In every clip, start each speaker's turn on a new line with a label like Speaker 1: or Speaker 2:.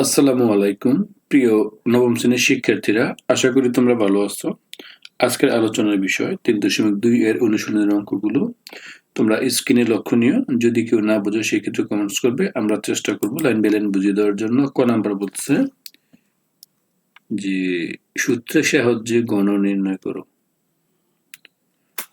Speaker 1: আসসালামু আলাইকুম, প্রিয় নবম শ্রেণির শিক্ষার্থীরা, আশা করি তোমরা ভালো আছো। আজকের আলোচনার বিষয় তিন দশমিক দুই এর অনুশীলনের অঙ্কগুলো। তোমরা স্ক্রিনে লক্ষণীয়, যদি কেউ না বোঝো, সেক্ষেত্রে কমেন্টস করবে। আমরা চেষ্টা করব লাইন বাই লাইন বুঝিয়ে দেওয়ার জন্য। ক নাম্বার বলছে যে সূত্রের সাহায্যে গণ নির্ণয় করো।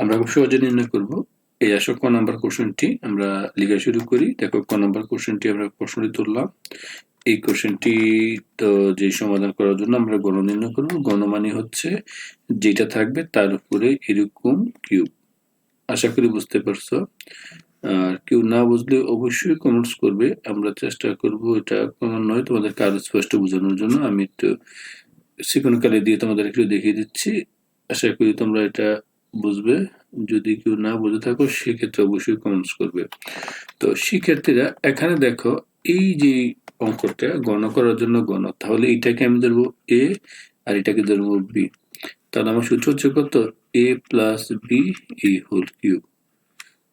Speaker 1: আমরা খুব সহজে নির্ণয় করব। এই আসো ক নাম্বার কোশ্চেনটি আমরা লেখা শুরু করি। দেখো ক নাম্বার কোশ্চেনটি আমরা প্রশ্নটি তুললাম। এই কোশ্চেনটি তো যে সমাধান করার জন্য আমরা গণ নির্ণয় করব। গণ মানে হচ্ছে যেটা থাকবে তার উপরে এরকম কিউব আশা করি বুঝতে পারছ। আর কেউ না বুঝলে অবশ্যই কমেন্টস করবে। আমরা চেষ্টা করব এটা কমন নয় তোমাদেরকে আরও স্পষ্ট বোঝানোর জন্য। আমি একটু সিকোন কালে দিয়ে তোমাদের একটু দেখিয়ে দিচ্ছি। আশা করি তোমরা এটা বুঝবে। যদি কেউ না বুঝে থাকো, সেক্ষেত্রে অবশ্যই কমেন্টস করবে। তো শিক্ষার্থীরা, এখানে দেখো এই যে অঙ্কটা গণ করার জন্য গণ, তাহলে এটাকে আমি ধরবো এ আর এটাকে ধরবো বি তাহলে আমার সূত্র হচ্ছে কত? A plus B A whole cube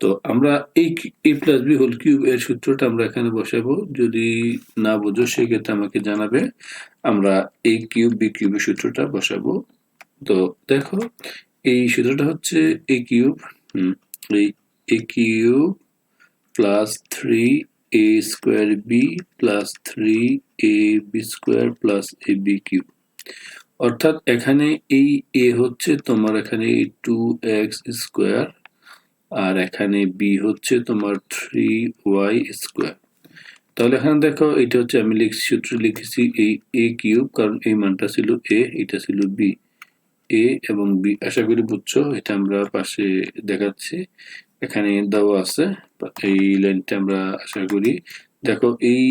Speaker 1: তো আমরা এই A plus B whole cube এর সূত্রটা আমরা এখানে বসাবো। যদি না বোঝো, সেক্ষেত্রে আমাকে জানাবে। আমরা এই কিউব বি কিউবের সূত্রটা বসাবো। তো দেখো, এই সূত্রটা হচ্ছে এ কিউব হুম, এই A cube plus three A square B plus three A B square plus A B cube অর্থাৎ এখানে এই এ হচ্ছে তোমার এখানে টু এক্স স্কোয়ার আর এখানে বি হচ্ছে তোমার থ্রি ওয়াই স্কোয়ার তাহলে এখানে দেখো, এটা হচ্ছে আমি লিখছি, সূত্র লিখেছি এই এ কিউব কারণ এই মানটা ছিল এ এটা ছিল বি এ এবং বি আশা করি বুঝছ, এটা আমরা পাশে দেখাচ্ছি। এখানে দেওয়া আছে এই লাইনটা আমরা আশা করি। দেখো, এই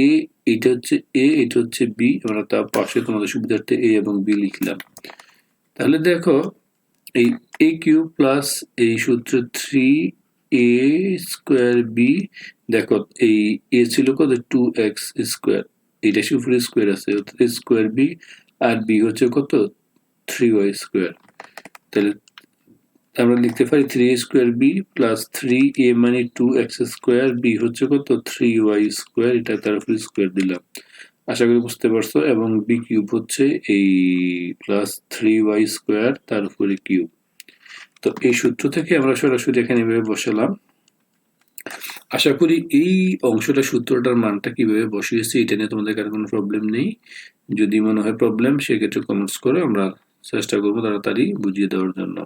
Speaker 1: এ এটা হচ্ছে এ এটা হচ্ছে বি আমরা তার পাশে তোমাদের সুবিধার্থে এ এবং বি লিখলাম। তাহলে দেখো, এই এ কিউ প্লাস এই সূত্র থ্রি এ স্কোয়ার বি দেখো, এই এ ছিল কত? Two X square. এটা উপরে স্কোয়ার আছে স্কোয়ার বি আর বি হচ্ছে কত? Three Y square. তাহলে আমরা লিখতে পারি three square B plus three A মানে টু এক্স স্কোয়ার বি হচ্ছে কত? থ্রি ওয়াই স্কোয়ার এটা তার উপরে স্কোয়ার দিলাম। আশা করি বুঝতে পারছ, এবং বি কিউব হচ্ছে এই প্লাস থ্রি ওয়াই স্কোয়ার তার উপরে কিউব তো এই সূত্র থেকে আমরা সরাসরি এখানে এভাবে বসালাম। আশা করি এই অংশটা, সূত্রটার মানটা কীভাবে বসিয়েছি, এটা নিয়ে তোমাদের কারও কোনো প্রবলেম নেই। যদি মনে হয় প্রবলেম সেক্ষেত্রে কমেন্টস করে আমরা চেষ্টা করব তাড়াতাড়ি বুঝিয়ে দেওয়ার জন্য।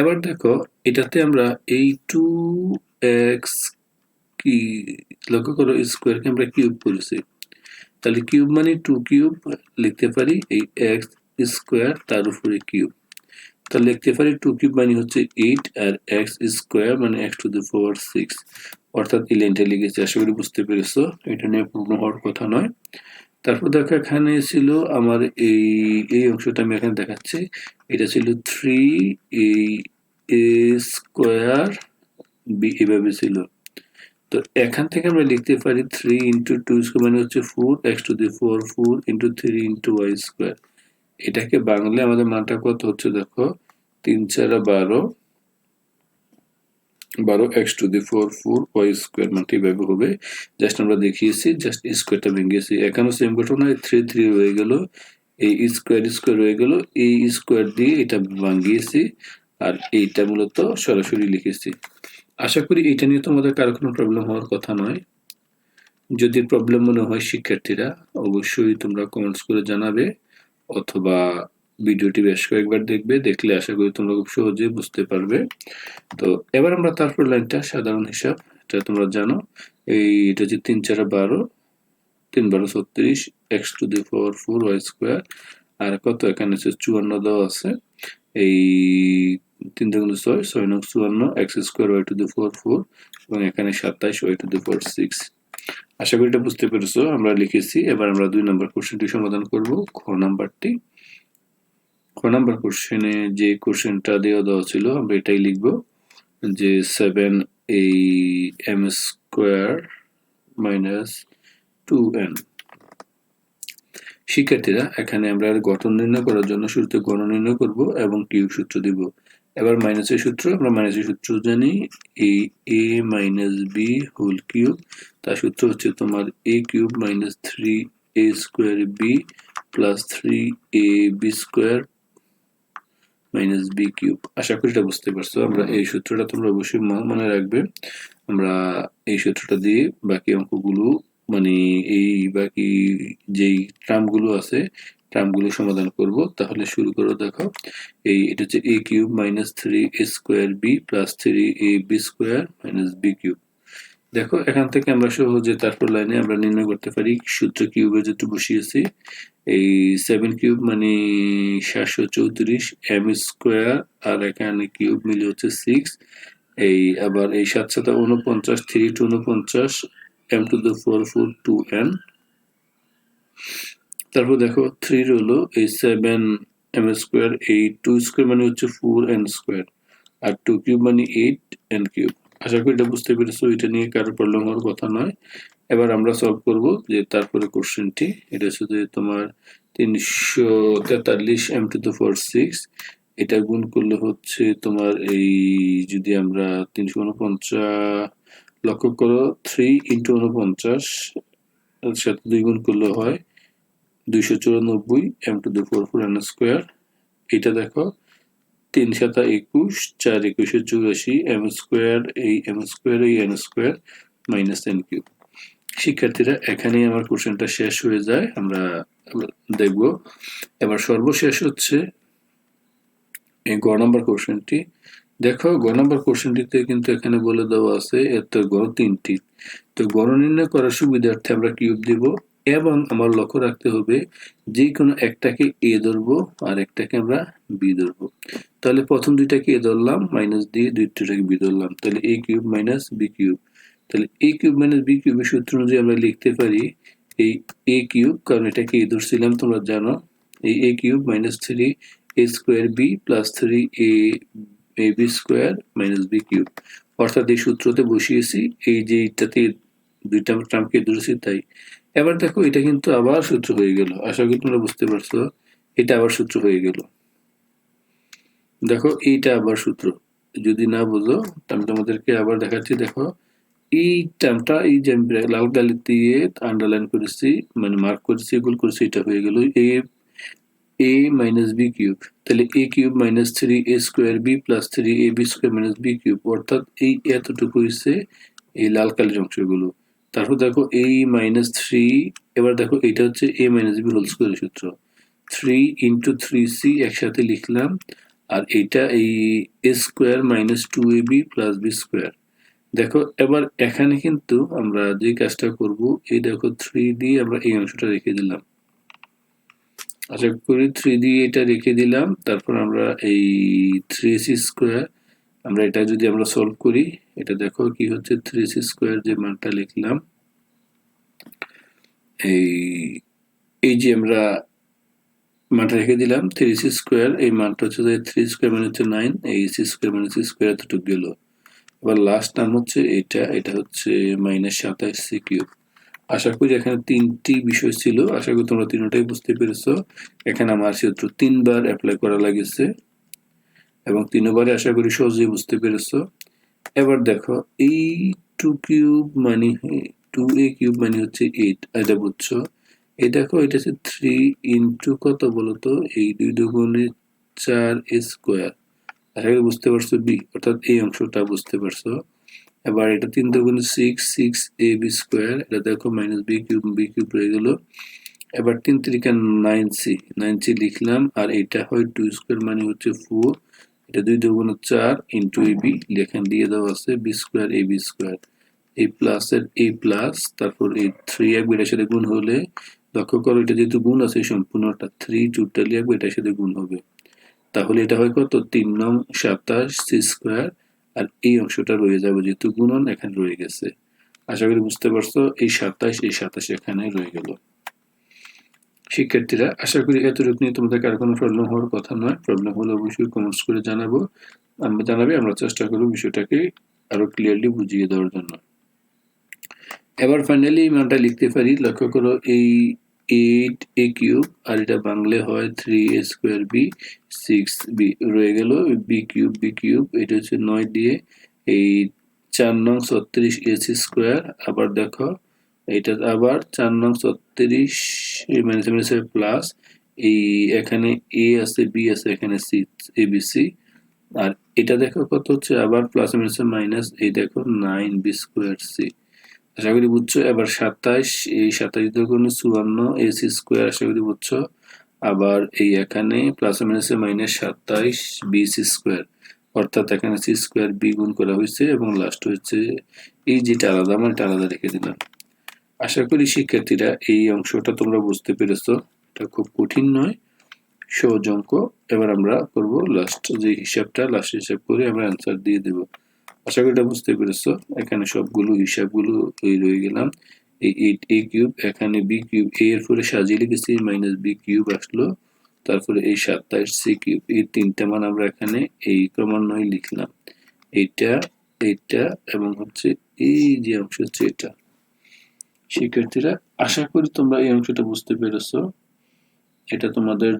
Speaker 1: এবার দেখো, এটাতে আমরা এই টু এক্স কি, লক্ষ্য করো স্কোয়ারকে আমরা কিউব করেছি তাহলে কিউব মানে টু কিউব লিখতে পারি এই এক্স স্কোয়ার তার উপরে কিউব তাহলে লিখতে পারি টু কিউব মানে হচ্ছে এইট আর এক্স স্কোয়ার মানে X to the four six অর্থাৎ এই লাইনটা লিখেছি, আশা করি বুঝতে পেরেছ। এটা নিয়ে পূর্ণ হওয়ার কথা নয়। তারপর দেখো এখানে ছিল আমার এই এই অংশটা আমি এখানে দেখাচ্ছি। এটা ছিল থ্রি এই এ স্কোয়ার বি এভাবে ছিল। তো এখান থেকে আমরা লিখতে পারি থ্রি ইন্টু টু স্কোয়ার মানে হচ্ছে four X to the four four into three into Y square এটাকে বাংলায় আমাদের মানটা কত হচ্ছে দেখো? তিন চার বারো। বারো X to the four four Y square মানটি এভাবে হবে জাস্ট আমরা দেখিয়েছি, জাস্ট স্কোয়ারটা ভেঙেছি। এখানেও সেম ঘটনা থ্রি থ্রি হয়ে গেল, এই স্কোয়ার স্কোয়ার হয়ে গেল, এই স্কোয়ার দিয়ে এটা ভাঙিয়েছি আর এইটা মূলত সরাসরি লিখেছি। আশা করি এটা নিয়ে তোমাদের কারও কোনো প্রবলেম হওয়ার কথা নয়। যদি প্রবলেম মনে হয় শিক্ষার্থীরা, অবশ্যই তোমরা কমেন্টস করে জানাবে, অথবা ভিডিওটি বেশ কয়েকবার দেখবে, দেখলে আশা করি তোমরা খুব সহজে বুঝতে পারবে। তো এবার আমরা তারপর লাইনটা, সাধারণ হিসাব, এটা তোমরা জানো। এই এটা হচ্ছে তিন চার বারো, তিন বারো ছত্রিশ, X to the four four Y square, আর কত? এখানে হচ্ছে চুয়ান্ন দেওয়া আছে। এই তিন দুগুণ ছয় ছয় নং চুয়ান্ন, X square Y to the four four, এবং এখানে সাতাইশ Y to the four six. আশা করি এটা বুঝতে পেরেছ, আমরা লিখেছি। এবার আমরা দুই নম্বর কোশ্চেনটি সমাধান করব, খ নাম্বারটি। খ নাম্বার কোশ্চেনে যে কোশ্চেনটা দেওয়া দেওয়া ছিল, আমরা এটাই লিখব যে সেভেন এই M square minus two N শিক্ষার্থীরা, এখানে আমরা গঠন নির্ণয় করার জন্য শুরুতে গণ নির্ণয় করব এবং কিউব সূত্র দিব। এবার মাইনাসের সূত্র, আমরা মাইনাসের সূত্র জানি, এই A minus B whole cube তার সূত্র হচ্ছে তোমার A cube minus three A A square B plus three A B square minus B cube আশা করি এটা বুঝতে পারছ। আমরা এই সূত্রটা তোমরা অবশ্যই মনে রাখবে। আমরা এই সূত্রটা দিয়ে বাকি অঙ্কগুলো মানে এই বাকি যেই টার্মগুলো আছে টার্মগুলো সমাধান করব। তাহলে শুরু করো দেখো। এই এটা হচ্ছে A cube minus three A square B plus three A B square minus B cube দেখো, এখান থেকে আমরা সহজে তারপর লাইনে আমরা নির্ণয় করতে পারি সূত্র কিউবে যেটা বসিয়েছি, এই সেভেন কিউব মানে সাতশো চৌত্রিশ এম স্কোয়ার আর এখানে কিউব মিলে হচ্ছে সিক্স এই আবার এই সাত সাথে উনপঞ্চাশ থ্রি টু উনপঞ্চাশ M to the four four two N তারপর দেখো থ্রি হলো এই সেভেন এম স্কোয়ার এই টু স্কোয়ার মানে হচ্ছে ফোর এন স্কোয়ার আর টু কিউব মানে এইট এন কিউব। আশা করি এটা বুঝতে পেরেছ, এটা নিয়ে কারও প্রবলেম হওয়ার কথা নয়। এবার আমরা সলভ করব যে তারপরে কোশ্চেনটি এটা হচ্ছে যে তোমার তিনশো তেতাল্লিশ M to the four six এটা গুণ করলে হচ্ছে তোমার এই যদি আমরা তিনশো উনপঞ্চাশ লক্ষ্য করো থ্রি ইন্টু উনপঞ্চাশ সাথে দুই গুণ করলে হয় দুইশো চুরানব্বই M to the four four N square এটা দেখো তিন সাতা একুশ, চার একুশে চুরাশি এম স্কোয়ার এই এম স্কোয়ার এই N square minus N cube শিক্ষার্থীরা, এখানেই আমার কোশ্চেনটা শেষ হয়ে যায়। আমরা দেখব। এবার সর্বশেষ হচ্ছে এই গ নম্বর কোশ্চেনটি দেখো, গ নম্বর কোশ্চেনটিতে কিন্তু এখানে বলে দেওয়া আছে, এর তো গড় তিনটি। তো গড় নির্ণয় করার সুবিধার্থে আমরা কিউব দিব। এবং আমার লক্ষ্য রাখতে হবে যে কোনো একটাকে এ ধরবো আর একটাকে আমরা বি ধরবো। তাহলে প্রথম দুইটাকে এ ধরলাম মাইনাস দিয়ে দুইটাকে বি ধরলাম। তাহলে A cube minus B cube তাহলে এ কিউব মাইনাস বি কিউবের সূত্র অনুযায়ী আমরা লিখতে পারি এই এ কিউব কারণ এটাকে এ ধরছিলাম, তোমরা জানো। এই A cube minus three A square B plus three A A B square minus B cube অর্থাৎ এই সূত্রতে বসিয়েছি, এই যে এইটাতে দুইটা টার্মকে ধরেছি, তাই এবার দেখো, এটা কিন্তু আবার সূত্র হয়ে গেল। আশা করি তোমরা বুঝতে পারছ, এটা আবার সূত্র হয়ে গেল। দেখো, এইটা আবার সূত্র। যদি না বোঝো, তো আমি তোমাদেরকে আবার দেখাচ্ছি, দেখো। এই টার্মটা এই যে আমি লাল কালি দিয়ে আন্ডারলাইন করেছি মানে মার্ক করেছি এগুলো করেছি, এটা হয়ে গেল A A minus B cube তাহলে A cube minus three A square B plus three A B square minus B cube অর্থাৎ এই এতটুকু হয়েছে এই লাল কালির অংশগুলো। তারপর দেখো এই মাইনাস থ্রি এবার দেখো এটা হচ্ছে এ মাইনাস বি হোল স্কোয়ারের সূত্র। থ্রি ইন্টু থ্রি সি একসাথে লিখলাম, আর এটা এই A square minus two A B plus B square দেখো, এবার এখানে কিন্তু আমরা যে কাজটা করব, এই দেখো থ্রি দিয়ে আমরা এই অংশটা রেখে দিলাম। আশা করি থ্রি দিয়ে এটা রেখে দিলাম, তারপর আমরা এই থ্রি সি স্কোয়ার আমরা এটা যদি আমরা সলভ করি এটা দেখো কি হচ্ছে থ্রি সি স্কোয়ার যে মানটা লিখলাম, এই এই যে আমরা মানটা রেখে দিলাম থ্রি সি স্কোয়ার এই মানটা হচ্ছে থ্রি স্কোয়ার মানে হচ্ছে নাইন এই সি স্কোয়ার মানে সি স্কোয়ার এতটুকু গেল। এবার লাস্ট নাম হচ্ছে এটা এটা হচ্ছে মাইনাস সাতাশ সি কিউব আশা করি এখানে তিনটি বিষয় ছিল, আশা করি তোমরা তিনটাই বুঝতে পেরেছ। এখানে আমার সূত্র তিনবার অ্যাপ্লাই করা লাগেছে, এবং তিনবারে আশা করি সহজেই বুঝতে পেরেছ। এবার দেখো এই টু কিউব মানে টু এ কিউব মানে হচ্ছে এইট এটা বুঝছ? এই দেখো, এটা হচ্ছে থ্রি ইন্টু কত বলতো এই দুই দুগুণে চার স্কোয়ার করি বুঝতে পারছ বি অর্থাৎ এই অংশটা বুঝতে পারছ। এবার এটা তিন দুগুণে six six A B square এটা দেখো minus B cube B cube রয়ে গেল। এবার তিন তিরিকা নাইন সি নাইন সি লিখলাম, আর এটা হয় টু স্কোয়ার মানে হচ্ছে ফোর এটা দুই দুগুণ চার ইন্টু এ বি দিয়ে দেওয়া আছে B square A B square এই প্লাসের এ প্লাস তারপর এই থ্রি এটার সাথে গুণ হলে, লক্ষ্য করো এটা যেহেতু গুণ আছে সম্পূর্ণটা থ্রি টোটালি সাথে গুণ হবে। তাহলে এটা হয় কত? তিন নং সাতাশ সি স্কোয়ার আর এই অংশটা রয়ে যাবে যেহেতু গুণন এখানে রয়ে গেছে। আশা করি বুঝতে পারছ, এই সাতাশ এই সাতাশ এখানে রয়ে গেল। শিক্ষার্থীরা, আশা করি এতটুকু নিয়ে তোমাদের কারও কোনো প্রবলেম হওয়ার কথা নয়। প্রবলেম হলে অবশ্যই কমেন্টস করে জানাব। আমরা জানাবে, আমরা চেষ্টা করব বিষয়টাকে আরও ক্লিয়ারলি বুঝিয়ে দেওয়ার জন্য। এবার ফাইনালি মানটা লিখতে পারি, লক্ষ্য করো, এই এইট এ কিউব আর এটা বাংলা হয় three A square B six B রয়ে গেল বি কিউব বি কিউব এটা হচ্ছে নয় দিয়ে, এই চার নং ছত্রিশ এসি স্কোয়ার আবার দেখো এইটা আবার চার নং ছত্রিশ মাইনাস প্লাস এই এখানে এ আছে বি আছে, এখানে সি এ বি সি আর এটা দেখো কত হচ্ছে আবার প্লাস মাইনাস মাইনাস এই দেখো নাইন বি স্কোয়ার সি আশা করি বুঝছ, এবার সাতাইশ, এই সাতাইশ দেখুন চুয়ান্ন এ সি স্কোয়ার আশা করি বুঝছ। আবার এই এখানে প্লাস মাইনাস মাইনাস সাতাইশ বি সি স্কোয়ার অর্থাৎ এখানে সি স্কোয়ার বি গুণ করা হয়েছে এবং লাস্ট হচ্ছে এই যেটা আলাদা আমার এটা আলাদা রেখে দিলাম। আশা করি শিক্ষার্থীরা এই অংশটা তোমরা বুঝতে পেরেছ। এটা খুব কঠিন নয়, সহজ অঙ্ক। এবার আমরা করব লাস্ট যে হিসাবটা লাস্ট হিসাব করে আমরা অ্যান্সার দিয়ে দেব। আশা করি এটা বুঝতে পেরেছ। এখানে সবগুলো হিসাবগুলো রয়ে গেলাম। এই এ কিউব এখানে বি কিউব এ এর পরে সাজিয়ে লিখেছি মাইনাস বি কিউব আসলো। তারপরে এই সাতাইশ সি কিউব এই তিনটা মান আমরা এখানে এই ক্রমান্বয়ে লিখলাম। এইটা এইটা এবং হচ্ছে এই যে অংশ হচ্ছে এটা। শিক্ষার্থীরা, আশা করি তোমরা এই অংশটা বুঝতে পেরেছ। এটা তোমাদের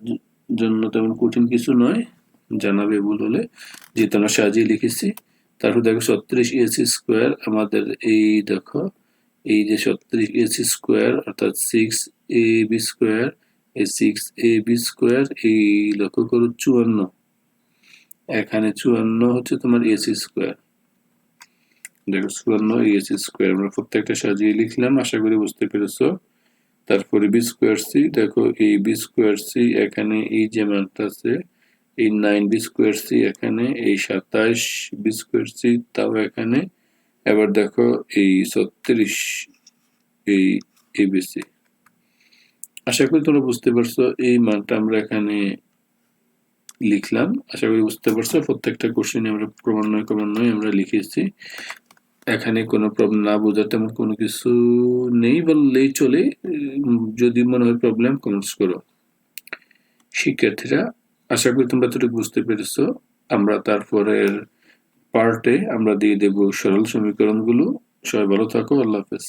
Speaker 1: জন্য তেমন কঠিন কিছু নয়, জানাবে ভুল হলে, যেহেতু আমরা সাজিয়ে লিখেছি। তারপর দেখো ছত্রিশ এসি স্কোয়ার আমাদের এই দেখো, এই যে ছত্রিশ এসি স্কোয়ার অর্থাৎ সিক্স এ বি স্কোয়ার এই সিক্স এ বি স্কোয়ার এই লক্ষ্য করো চুয়ান্ন। এখানে চুয়ান্ন হচ্ছে তোমার এসি স্কোয়ার দেখো চুয়ান্ন এসি স্কোয়ার। আমরা প্রত্যেকটা সাজিয়ে লিখলাম, আশা করি বুঝতে পেরেছ। তারপরে বি স্কোয়ার সি, দেখো এই বি স্কোয়ার সি এখানে এই যে মানটা আছে, এই নাইন বি স্কোয়ার সি এখানে, এই সাতাশ বি স্কোয়ার সি তাও এখানে, এবার দেখো এই ছত্রিশ, এই এবিসি আশা করি তোমরা বুঝতে পারছ, এই মানটা আমরা এখানে লিখলাম। আশা করি বুঝতে পারছ, প্রত্যেকটা কোশ্চেন আমরা ক্রমান্বয়ে ক্রমান্বয়ে আমরা লিখেছি। এখানে কোনো প্রবলেম না বোঝার তেমন কোনো কিছু নেই বললেই চলে। যদি মনে হয় প্রবলেম কমেন্টস করো। শিক্ষার্থীরা, আশা করি তোমরা এতটুকু বুঝতে পেরেছ। আমরা তারপরের পার্টে আমরা দিয়ে দেব সরল সমীকরণগুলো। সবাই ভালো থাকো, আল্লাহ হাফেজ।